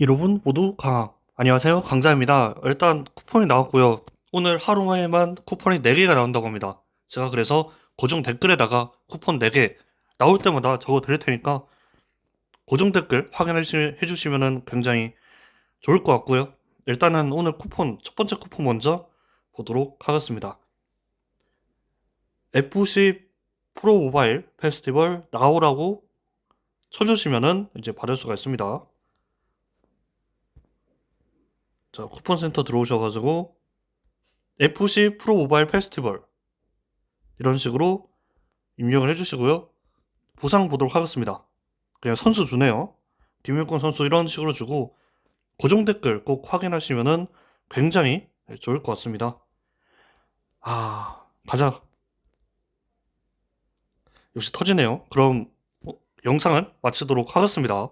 여러분 모두 강하 안녕하세요. 강자입니다. 일단 쿠폰이 나왔고요. 오늘 하루에만 쿠폰이 4개가 나온다고 합니다. 제가 그래서 고정 댓글에다가 쿠폰 4개 나올 때마다 적어 드릴 테니까 고정 댓글 확인해 주시면 굉장히 좋을 것 같고요. 일단은 오늘 쿠폰 첫 번째 쿠폰 먼저 보도록 하겠습니다. FC 프로 모바일 페스티벌 나오라고 쳐주시면은 이제 받을 수가 있습니다 자, 쿠폰 센터 들어오셔가지고 FC 프로 모바일 페스티벌 이런 식으로 입력을 해주시고요. 보상 보도록 하겠습니다. 그냥 선수 주네요. 김윤권 선수 이런 식으로 주고 고정 댓글 꼭 확인하시면은 굉장히 좋을 것 같습니다. 아, 가자. 역시 터지네요. 그럼 어, 영상은 마치도록 하겠습니다.